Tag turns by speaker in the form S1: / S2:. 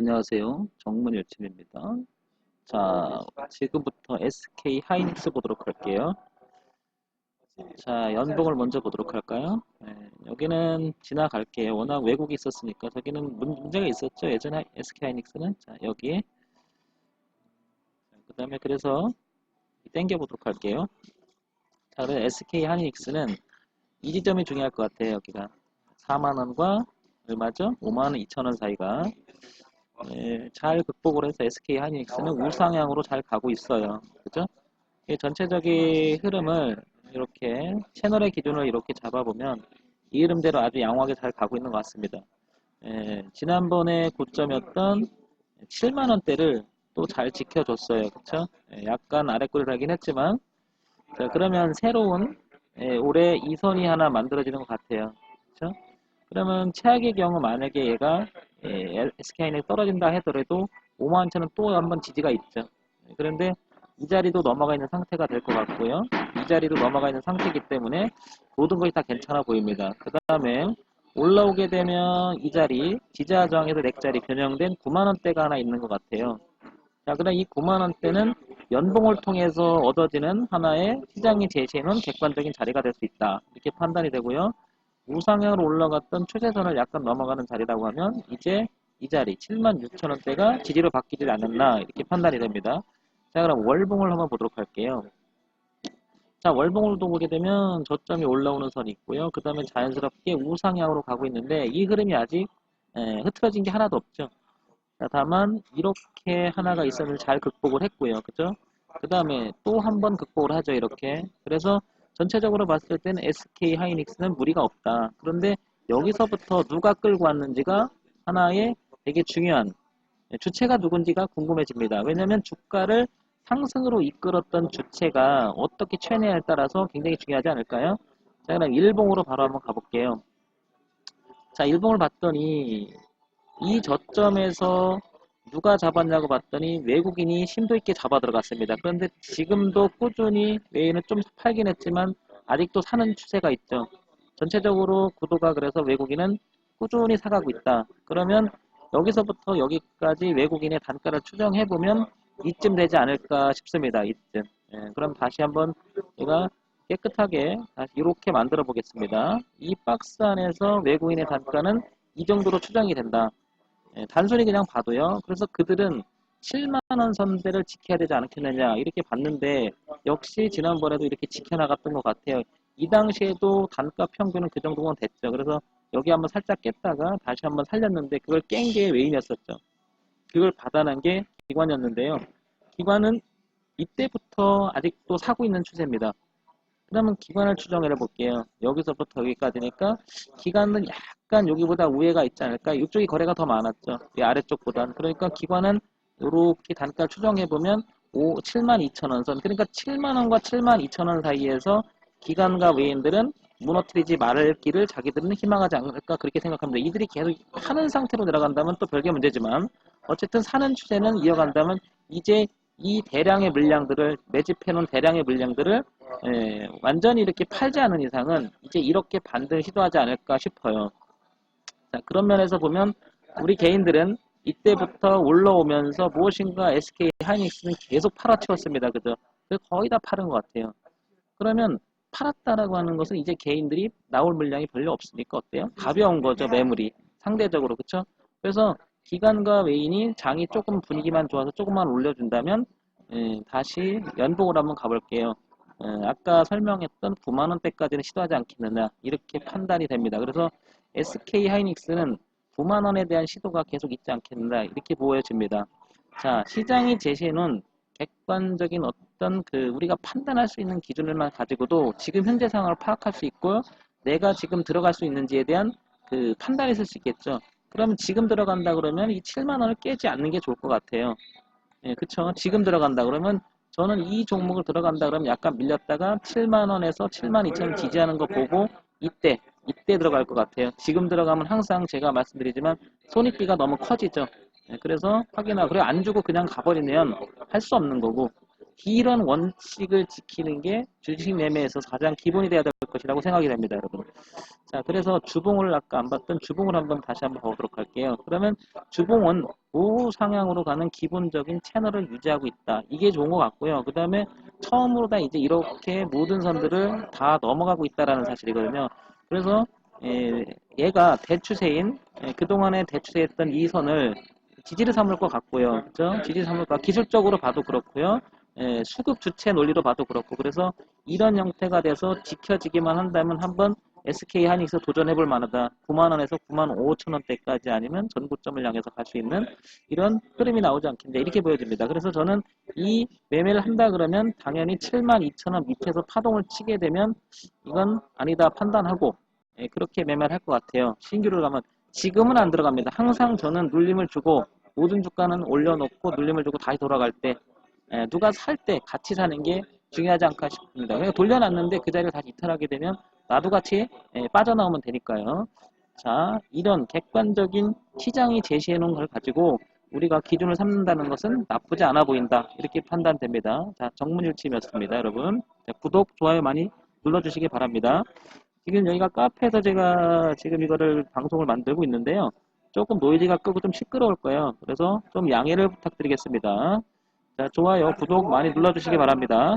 S1: 안녕하세요. 정문 요침입니다. 자, 지금부터 SK 하이닉스 보도록 할게요. 자, 연봉을 먼저 보도록 할까요? 네, 여기는 지나갈게요. 워낙 왜곡이 있었으니까 저기는 문, 문제가 있었죠. 예전에 SK 하이닉스는 자, 여기에 그 다음에 그래서 땡겨 보도록 할게요. 자, 그래서 SK 하이닉스는 이 지점이 중요할 것 같아요. 여기가 4만 원과 얼마죠? 5만 원 2천 원 사이가 네, 잘 극복을 해서 SK 하이닉스는 우상향으로 잘 가고 있어요. 그죠? 이 전체적인 흐름을 이렇게 채널의 기준을 이렇게 잡아보면 이 흐름대로 아주 양호하게 잘 가고 있는 것 같습니다. 예, 지난번에 고점이었던 7만원대를 또 잘 지켜줬어요. 그쵸? 예, 약간 아래꼬리를 하긴 했지만 자, 그러면 새로운 예, 올해 이선이 하나 만들어지는 것 같아요. 그쵸? 그러면 최악의 경우 만약에 얘가 예, SKI는 떨어진다 하더라도 5만원처럼 또 한 번 지지가 있죠. 예, 그런데 이 자리도 넘어가 있는 상태가 될 것 같고요. 이 자리도 넘어가 있는 상태이기 때문에 모든 것이 다 괜찮아 보입니다. 그 다음에 올라오게 되면 이 자리 지지하 저항에서 넥자리 변형된 9만원대가 하나 있는 것 같아요. 자, 그럼 이 9만원대는 연봉을 통해서 얻어지는 하나의 시장이 제시해놓은 객관적인 자리가 될 수 있다. 이렇게 판단이 되고요. 우상향으로 올라갔던 추세선을 약간 넘어가는 자리라고 하면 이제 이 자리 76,000원대가 지지로 바뀌지 않았나 이렇게 판단이 됩니다. 자 그럼 월봉을 한번 보도록 할게요. 자 월봉을도 보게 되면 저점이 올라오는 선이 있고요. 그 다음에 자연스럽게 우상향으로 가고 있는데 이 흐름이 아직 에, 흐트러진 게 하나도 없죠. 자, 다만 이렇게 하나가 있었는데 잘 극복을 했고요. 그죠? 그 다음에 또 한 번 극복을 하죠. 이렇게. 그래서 전체적으로 봤을 때는 SK 하이닉스는 무리가 없다. 그런데 여기서부터 누가 끌고 왔는지가 하나의 되게 중요한 주체가 누군지가 궁금해집니다. 왜냐하면 주가를 상승으로 이끌었던 주체가 어떻게 최내냐에 따라서 굉장히 중요하지 않을까요? 자, 그럼 일봉으로 바로 한번 가볼게요. 자, 일봉을 봤더니 이 저점에서 누가 잡았냐고 봤더니 외국인이 심도 있게 잡아 들어갔습니다. 그런데 지금도 꾸준히 외인은 좀 팔긴 했지만 아직도 사는 추세가 있죠. 전체적으로 구도가 그래서 외국인은 꾸준히 사가고 있다. 그러면 여기서부터 여기까지 외국인의 단가를 추정해 보면 이쯤 되지 않을까 싶습니다. 이쯤. 예, 그럼 다시 한번 제가 깨끗하게 다시 이렇게 만들어 보겠습니다. 이 박스 안에서 외국인의 단가는 이 정도로 추정이 된다. 예, 단순히 그냥 봐도요. 그래서 그들은 7만원 선대를 지켜야 되지 않겠느냐 이렇게 봤는데 역시 지난번에도 이렇게 지켜나갔던 것 같아요. 이 당시에도 단가 평균은 그 정도면 됐죠. 그래서 여기 한번 살짝 깼다가 다시 한번 살렸는데 그걸 깬 게 외인이었었죠. 그걸 받아낸 게 기관이었는데요. 기관은 이때부터 아직도 사고 있는 추세입니다. 그러면 기관을 추정해 볼게요. 여기서부터 여기까지니까 기관은 약간 여기보다 우회가 있지 않을까? 이쪽이 거래가 더 많았죠. 이 아래쪽보다는. 그러니까 기관은 이렇게 단가 추정해 보면 7만 2천 원 선. 그러니까 7만 원과 7만 2천 원 사이에서 기관과 외인들은 무너뜨리지 길을 자기들은 희망하지 않을까 그렇게 생각합니다. 이들이 계속 하는 상태로 내려간다면 또 별개 문제지만 어쨌든 사는 추세는 이어간다면 이제 이 대량의 물량들을 매집해놓은 대량의 물량들을 예, 완전히 이렇게 팔지 않은 이상은 이제 이렇게 반등 시도하지 않을까 싶어요. 자, 그런 면에서 보면 우리 개인들은 이때부터 올라오면서 무엇인가 SK 하이닉스는 계속 팔아치웠습니다. 그죠? 거의 다 파는 것 같아요. 그러면 팔았다라고 하는 것은 이제 개인들이 나올 물량이 별로 없으니까 어때요? 가벼운 거죠, 매물이. 상대적으로, 그쵸? 그래서 기관과 외인이 장이 조금 분위기만 좋아서 조금만 올려준다면 예, 다시 연봉을 한번 가볼게요. 예, 아까 설명했던 9만원대까지는 시도하지 않겠느냐 이렇게 판단이 됩니다. 그래서 SK 하이닉스는 9만 원에 대한 시도가 계속 있지 않겠느냐 이렇게 보여집니다. 자 시장이 제시해놓은 객관적인 어떤 그 우리가 판단할 수 있는 기준을만 가지고도 지금 현재 상황을 파악할 수 있고 내가 지금 들어갈 수 있는지에 대한 그 판단이 있을 수 있겠죠. 그러면 지금 들어간다 그러면 이 7만 원을 깨지 않는 게 좋을 것 같아요. 예, 그쵸. 지금 들어간다 그러면 저는 이 종목을 들어간다 그러면 약간 밀렸다가 7만 원에서 7만 2천 원 지지하는 거 보고 이때 이때 들어갈 것 같아요. 지금 들어가면 항상 제가 말씀드리지만 손익비가 너무 커지죠. 예, 그래서 확인하고 그래 안 주고 그냥 가버리면 할 수 없는 거고 이런 원칙을 지키는 게 주식 매매에서 가장 기본이 돼야 될 것이라고 생각이 됩니다, 여러분. 자, 그래서 주봉을 아까 안 봤던 주봉을 한번 다시 한번 보도록 할게요. 그러면 주봉은 우상향으로 가는 기본적인 채널을 유지하고 있다. 이게 좋은 것 같고요. 그 다음에 처음으로 다 이제 이렇게 모든 선들을 다 넘어가고 있다라는 사실이거든요. 그래서 예, 얘가 대추세인 예, 그동안에 대추세했던 이 선을 지지를 삼을 것 같고요. 그죠? 지지 삼을 것 기술적으로 봐도 그렇고요. 예, 수급 주체 논리로 봐도 그렇고 그래서 이런 형태가 돼서 지켜지기만 한다면 한번 SK 하이닉스 도전해 볼 만하다. 9만원에서 9만 5천원대까지 아니면 전고점을 향해서 갈 수 있는 이런 흐름이 나오지 않겠냐 이렇게 보여집니다. 그래서 저는 이 매매를 한다 그러면 당연히 7만 2천원 밑에서 파동을 치게 되면 이건 아니다 판단하고 예, 그렇게 매매를 할 것 같아요. 신규를 가면 지금은 안 들어갑니다. 항상 저는 눌림을 주고 모든 주가는 올려놓고 눌림을 주고 다시 돌아갈 때 예, 누가 살 때 같이 사는 게 중요하지 않을까 싶습니다. 그러니까 돌려놨는데 그 자리를 다시 이탈하게 되면 나도 같이 예, 빠져나오면 되니까요. 자, 이런 객관적인 시장이 제시해 놓은 걸 가지고 우리가 기준을 삼는다는 것은 나쁘지 않아 보인다. 이렇게 판단됩니다. 자, 정문일침이었습니다, 여러분. 자, 구독, 좋아요 많이 눌러주시기 바랍니다. 지금 여기가 카페에서 제가 지금 이거를 방송을 만들고 있는데요. 조금 노이즈가 끄고 좀 시끄러울 거예요. 그래서 좀 양해를 부탁드리겠습니다. 자, 좋아요, 구독 많이 눌러주시기 바랍니다.